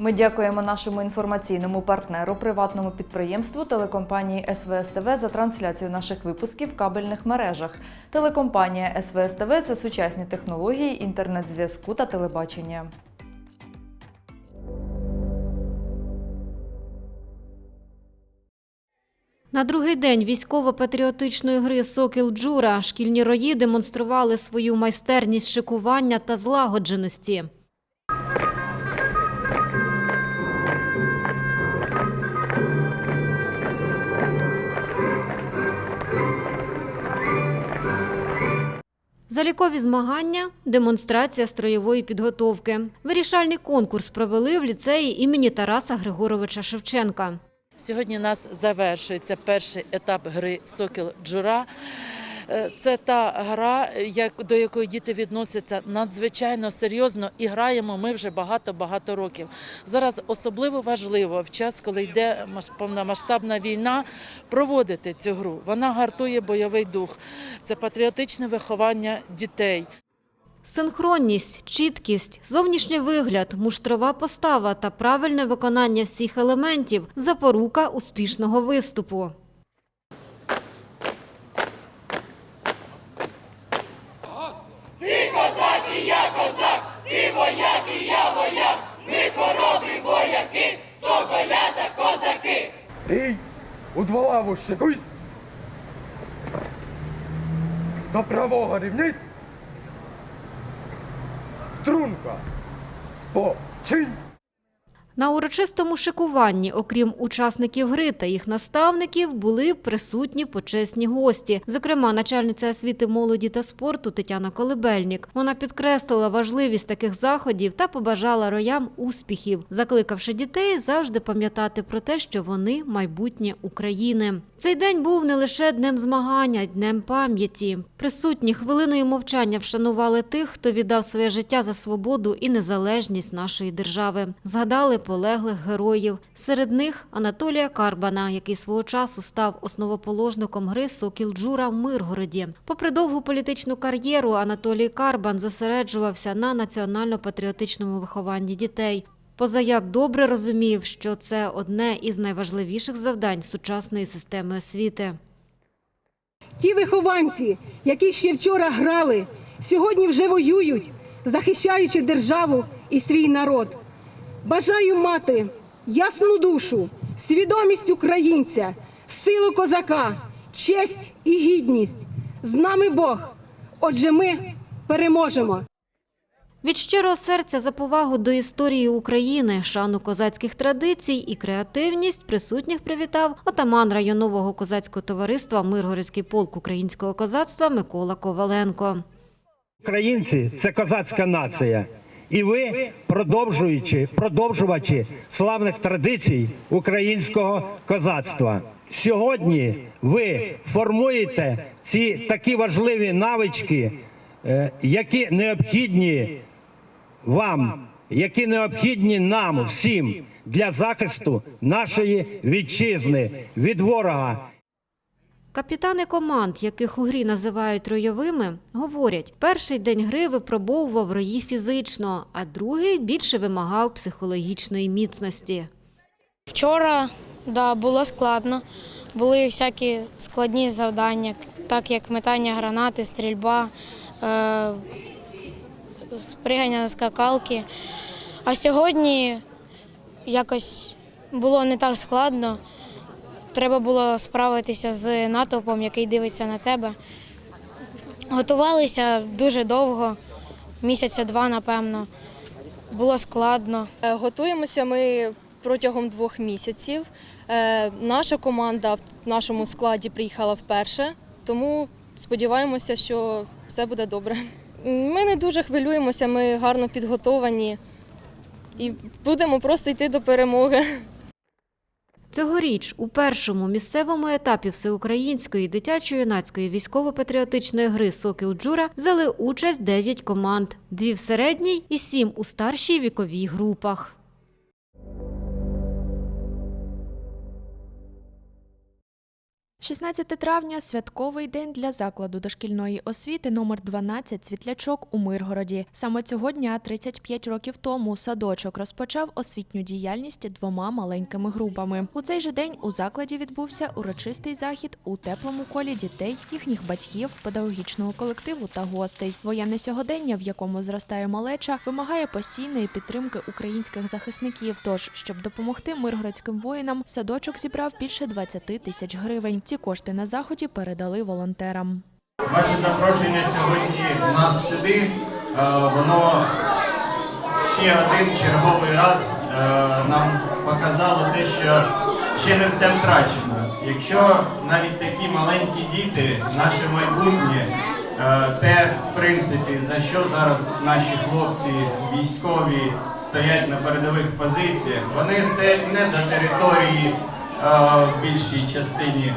Ми дякуємо нашому інформаційному партнеру, приватному підприємству телекомпанії СВСТВ за трансляцію наших випусків в кабельних мережах. Телекомпанія СВСТВ це сучасні технології інтернет-зв'язку та телебачення. На другий день військово-патріотичної гри Сокіл Джура шкільні рої демонстрували свою майстерність шикування та злагодженості. Залікові змагання, демонстрація строєвої підготовки. Вирішальний конкурс провели в ліцеї імені Тараса Григоровича Шевченка. Сьогодні у нас завершується перший етап гри Сокіл Джура. Це та гра, до якої діти відносяться надзвичайно серйозно і граємо ми вже багато-багато років. Зараз особливо важливо в час, коли йде повномасштабна війна, проводити цю гру. Вона гартує бойовий дух. Це патріотичне виховання дітей. Синхронність, чіткість, зовнішній вигляд, муштрова постава та правильне виконання всіх елементів – запорука успішного виступу. Ей, у два лаву шикусь! До правого рівнись! Струнка! Починь! На урочистому шикуванні, окрім учасників гри та їх наставників, були присутні почесні гості. Зокрема, начальниця освіти молоді та спорту Тетяна Колебельник. Вона підкреслила важливість таких заходів та побажала роям успіхів, закликавши дітей завжди пам'ятати про те, що вони майбутнє України. Цей день був не лише днем змагання, днем пам'яті. Присутні хвилиною мовчання вшанували тих, хто віддав своє життя за свободу і незалежність нашої держави. Згадали полеглих героїв. Серед них Анатолія Карбана, який свого часу став основоположником гри Сокіл Джура в Миргороді. Попри довгу політичну кар'єру, Анатолій Карбан зосереджувався на національно-патріотичному вихованні дітей. Позаяк добре розумів, що це одне із найважливіших завдань сучасної системи освіти. Ті вихованці, які ще вчора грали, сьогодні вже воюють, захищаючи державу і свій народ. Бажаю мати ясну душу, свідомість українця, силу козака, честь і гідність. З нами Бог. Отже, ми переможемо. Від щирого серця за повагу до історії України, шану козацьких традицій і креативність присутніх привітав отаман районового козацького товариства Миргородський полк українського козацтва Микола Коваленко. Українці це козацька нація. І ви, продовжуючи, продовжувачі славних традицій українського козацтва. Сьогодні ви формуєте ці такі важливі навички, е, які необхідні вам, які необхідні нам всім для захисту нашої вітчизни від ворога. Капітани команд, яких у грі називають ройовими, говорять, перший день гри випробовував рої фізично, а другий більше вимагав психологічної міцності. Вчора да, було складно. Були всякі складні завдання, так як метання гранати, стрільба, е, спригання на скакалки. А сьогодні якось було не так складно. Треба було справитися з натовпом, який дивиться на тебе. Готувалися дуже довго, місяця два, напевно. Було складно. Е, Готуємося ми протягом двох місяців. Е, Наша команда в нашому складі приїхала вперше, тому сподіваємося, що все буде добре. Ми не дуже хвилюємося, ми гарно підготовані і будемо просто йти до перемоги. Цьогоріч у першому місцевому етапі всеукраїнської дитячо-юнацької військово-патріотичної гри Сокіл Джура взяли участь 9 команд, дві в середній і сім у старшій віковій групах. 16 травня святковий день для закладу дошкільної освіти номер 12 Світлячок у Миргороді. Саме цього дня, 35 років тому, садочок розпочав освітню діяльність двома маленькими групами. У цей же день у закладі відбувся урочистий захід у теплому колі дітей, їхніх батьків, педагогічного колективу та гостей. Воєнне сьогодення, в якому зростає малеча, вимагає постійної підтримки українських захисників. Тож, щоб допомогти миргородським воїнам, садочок зібрав більше 20 тисяч гривень. Ці кошти на заході передали волонтерам. Ваше запрошення сьогодні у нас сюди, е, воно ще один черговий раз е, нам показало те, що ще не все втрачено. Якщо навіть такі маленькі діти, наше майбутнє, е, те, в принципі, за що зараз наші хлопці військові стоять на передових позиціях, вони стоять не за території в більшій частині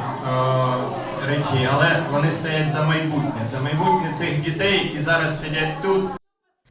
речі, але вони стоять за майбутнє, за майбутнє цих дітей, які зараз сидять тут.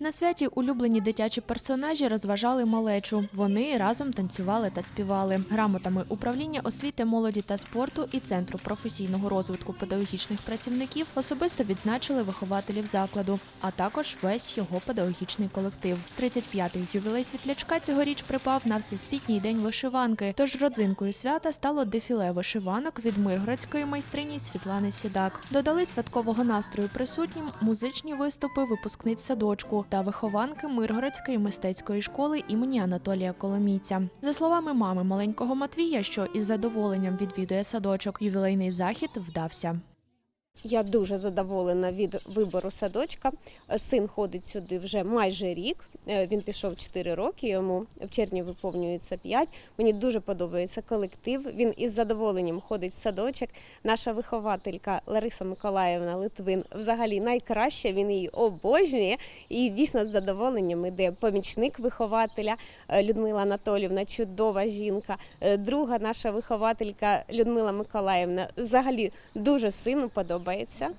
На святі улюблені дитячі персонажі розважали малечу. Вони разом танцювали та співали. Грамотами управління освіти, молоді та спорту і центру професійного розвитку педагогічних працівників особисто відзначили вихователів закладу, а також весь його педагогічний колектив. 35-й ювілей світлячка цьогоріч припав на всесвітній день вишиванки. Тож родзинкою свята стало дефіле вишиванок від миргородської майстрині Світлани Сідак. Додали святкового настрою присутнім музичні виступи випускниць садочку та вихованки Миргородської мистецької школи імені Анатолія Коломійця. За словами мами маленького Матвія, що із задоволенням відвідує садочок, ювілейний захід вдався. Я дуже задоволена від вибору садочка. Син ходить сюди вже майже рік. Е, Він пішов 4 роки, йому в червні виповнюється 5. Мені дуже подобається колектив. Він із задоволенням ходить в садочок. Наша вихователька Лариса Миколаївна Литвин взагалі найкраща. Він її обожнює. І дійсно з задоволенням іде помічник вихователя е, Людмила Анатолівна, чудова жінка. Е, Друга наша вихователька Людмила Миколаївна взагалі дуже сину подобається.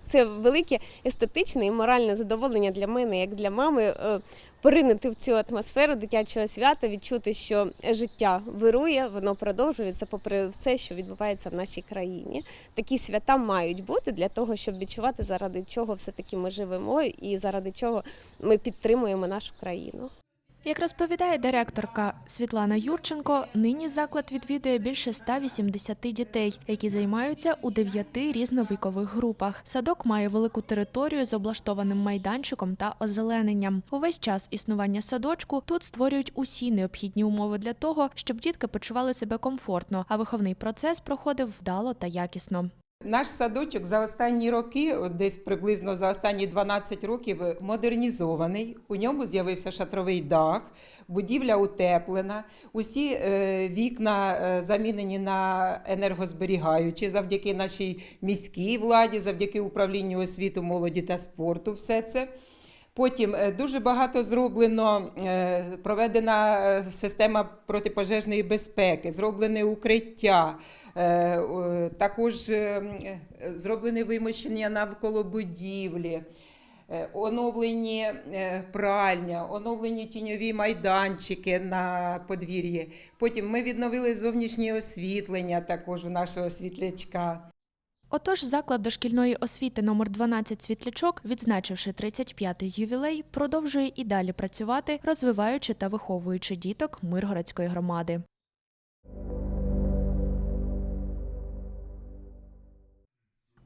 Це велике естетичне і моральне задоволення для мене, як для мами. е, Поринути в цю атмосферу дитячого свята, відчути, що життя вирує, воно продовжується попри все, що відбувається в нашій країні. Такі свята мають бути для того, щоб відчувати, заради чого все таки ми живемо і заради чого ми підтримуємо нашу країну. Як розповідає директорка Світлана Юрченко, нині заклад відвідує більше 180 дітей, які займаються у дев'яти різновікових групах. Садок має велику територію з облаштованим майданчиком та озелененням. Увесь час існування садочку тут створюють усі необхідні умови для того, щоб дітки почували себе комфортно, а виховний процес проходив вдало та якісно. Наш садочок за останні роки, десь приблизно за останні 12 років, модернізований. У ньому з'явився шатровий дах, будівля утеплена, усі е, вікна е, замінені на енергозберігаючі завдяки нашій міській владі, завдяки управлінню освіти, молоді та спорту. Все це. Потім е, дуже багато зроблено, е, проведена е, система протипожежної безпеки, зроблене укриття, також зроблене вимощення навколо будівлі. Оновлені пральня, оновлені тіньові майданчики на подвір'ї. Потім ми відновили зовнішнє освітлення також у нашого світлячка. Отож, заклад дошкільної освіти номер 12 Світлячок, відзначивши 35-й ювілей, продовжує і далі працювати, розвиваючи та виховуючи діток Миргородської громади.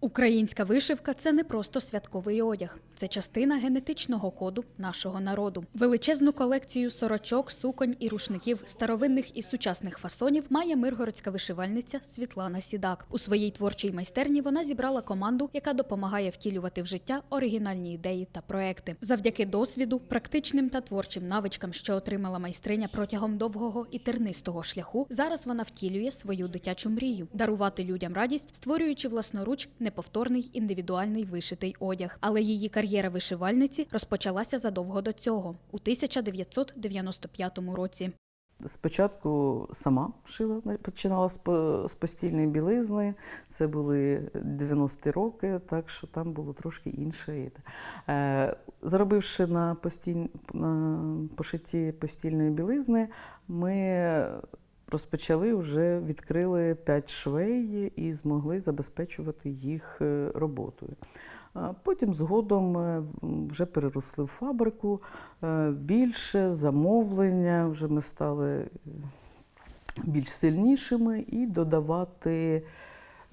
Українська вишивка це не просто святковий одяг, це частина генетичного коду нашого народу. Величезну колекцію сорочок, суконь і рушників старовинних і сучасних фасонів має миргородська вишивальниця Світлана Сідак. У своїй творчій майстерні вона зібрала команду, яка допомагає втілювати в життя оригінальні ідеї та проекти. Завдяки досвіду, практичним та творчим навичкам, що отримала майстриня протягом довгого і тернистого шляху, зараз вона втілює свою дитячу мрію дарувати людям радість, створюючи власноруч неповторний індивідуальний вишитий одяг. Але її кар'єра вишивальниці розпочалася задовго до цього, у 1995 році. Спочатку сама шила, починала з по- постільної білизни. Це були 90-ті роки, так що там було трошки інше. Е, Заробивши на, постіль... на пошитті постільної білизни, ми розпочали вже відкрили 5 швей і змогли забезпечувати їх е, роботою. Потім згодом е, вже переросли в фабрику, е, більше замовлення, вже ми стали більш сильнішими і додавати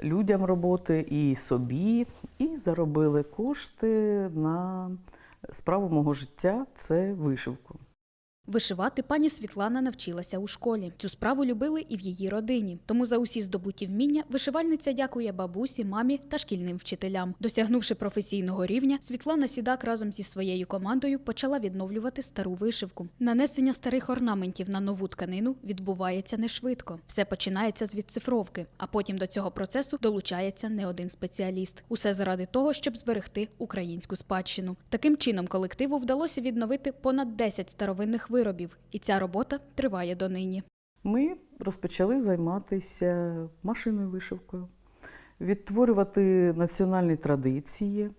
людям роботи і собі, і заробили кошти на справу мого життя це вишивку. Вишивати пані Світлана навчилася у школі. Цю справу любили і в її родині. Тому за усі здобуті вміння вишивальниця дякує бабусі, мамі та шкільним вчителям. Досягнувши професійного рівня, Світлана Сідак разом зі своєю командою почала відновлювати стару вишивку. Нанесення старих орнаментів на нову тканину відбувається не швидко. Все починається з відцифровки, а потім до цього процесу долучається не один спеціаліст. Усе заради того, щоб зберегти українську спадщину. Таким чином колективу вдалося відновити понад 10 старовинних виробів, і ця робота триває донині. Ми розпочали займатися машинною вишивкою, відтворювати національні традиції,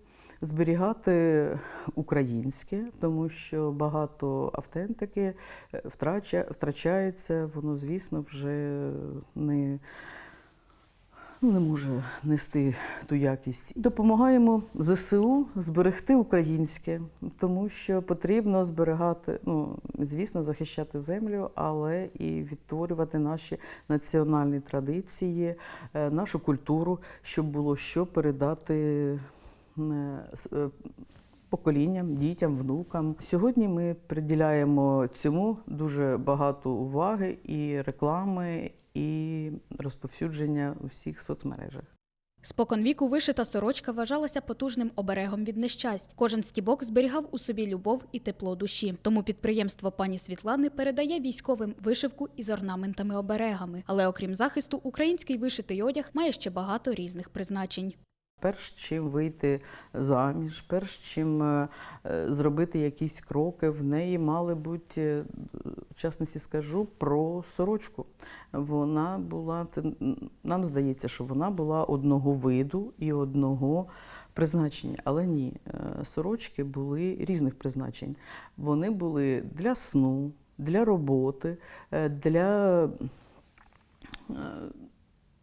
зберігати українське, тому що багато автентики е, втрача, втрачається, воно, звісно, вже не, не може нести ту якість. Допомагаємо ЗСУ зберегти українське, тому що потрібно зберігати, ну, звісно, захищати землю, але і відтворювати наші національні традиції, е, нашу культуру, щоб було що передати е, е, поколінням, дітям, внукам. Сьогодні ми приділяємо цьому дуже багато уваги і реклами, і розповсюдження у всіх соцмережах. Споконвіку вишита сорочка вважалася потужним оберегом від нещасть. Кожен стібок зберігав у собі любов і тепло душі. Тому підприємство пані Світлани передає військовим вишивку із орнаментами-оберегами. Але окрім захисту, український вишитий одяг має ще багато різних призначень. Перш чим вийти заміж, перш чим е, е, зробити якісь кроки, в неї мали бути, е, частності скажу, про сорочку. Вона була, це, нам здається, що вона була одного виду і одного призначення. Але ні, сорочки були різних призначень. Вони були для сну, для роботи, для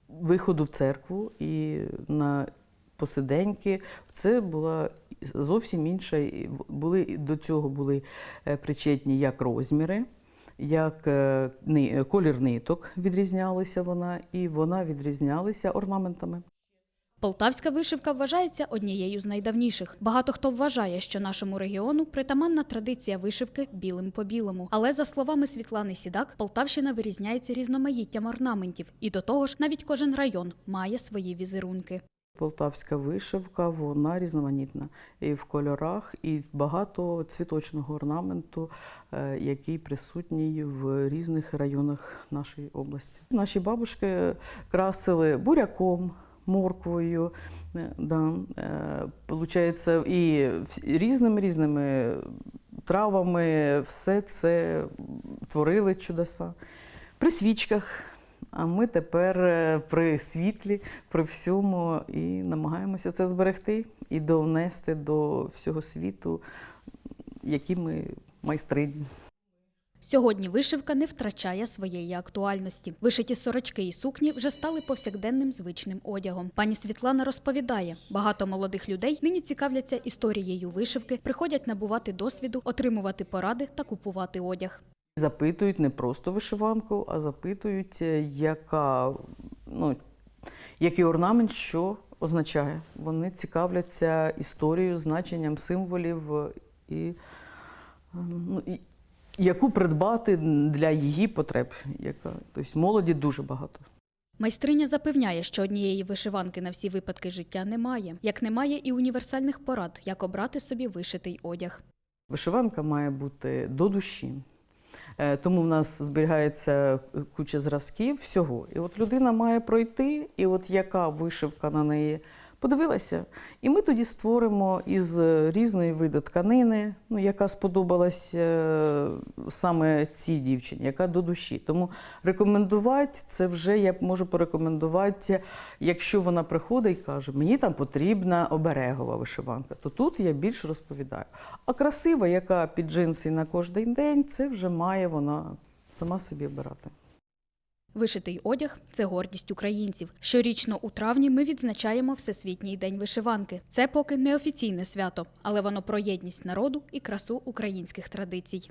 виходу в церкву і на посиденьки. Це була зовсім інша. Були до цього були е, причетні як розміри, як е, колір ниток відрізнялася вона, і вона відрізнялася орнаментами. Полтавська вишивка вважається однією з найдавніших. Багато хто вважає, що нашому регіону притаманна традиція вишивки білим по білому. Але за словами Світлани Сідак, Полтавщина вирізняється різноманіттям орнаментів, і до того ж, навіть кожен район має свої візерунки. Полтавська вишивка, вона різноманітна і в кольорах, і багато цвіточного орнаменту, е, який присутній в різних районах нашої області. Наші бабушки красили буряком, морквою, е, да, е, получається, і різними різними травами, все це творили чудеса. При свічках. А ми тепер е, при світлі, при всьому і намагаємося це зберегти і донести до всього світу, які ми майстрині. Сьогодні вишивка не втрачає своєї актуальності. Вишиті сорочки і сукні вже стали повсякденним звичним одягом. Пані Світлана розповідає, багато молодих людей нині цікавляться історією вишивки, приходять набувати досвіду, отримувати поради та купувати одяг. Запитують не просто вишиванку, а запитують, е, яка, ну, який орнамент що означає. Вони цікавляться історією, значенням символів е, і, е, ну, і яку придбати для її потреб. Яка, тобто молоді дуже багато. Майстриня запевняє, що однієї вишиванки на всі випадки життя немає, як немає і універсальних порад, як обрати собі вишитий одяг. Вишиванка має бути до душі. Е, Тому в нас зберігається куча зразків всього. І от людина має пройти, і от яка вишивка на неї подивилася. І ми тоді створимо із різної види тканини, ну, яка сподобалась е, саме цій дівчині, яка до душі. Тому рекомендувати це вже я можу порекомендувати, якщо вона приходить і каже, мені там потрібна оберегова вишиванка, то тут я більше розповідаю. А красива, яка під джинси на кожен день, це вже має вона сама собі обирати. Вишитий одяг це гордість українців. Щорічно у травні ми відзначаємо Всесвітній день вишиванки. Це поки не офіційне свято, але воно про єдність народу і красу українських традицій.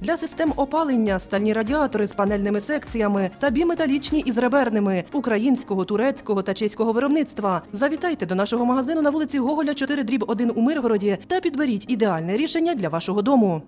для систем опалення, стальні радіатори з панельними секціями та біметалічні із реберними українського, турецького та чеського виробництва. Завітайте до нашого магазину на вулиці Гоголя 4 дріб 1 у Миргороді та підберіть ідеальне рішення для вашого дому.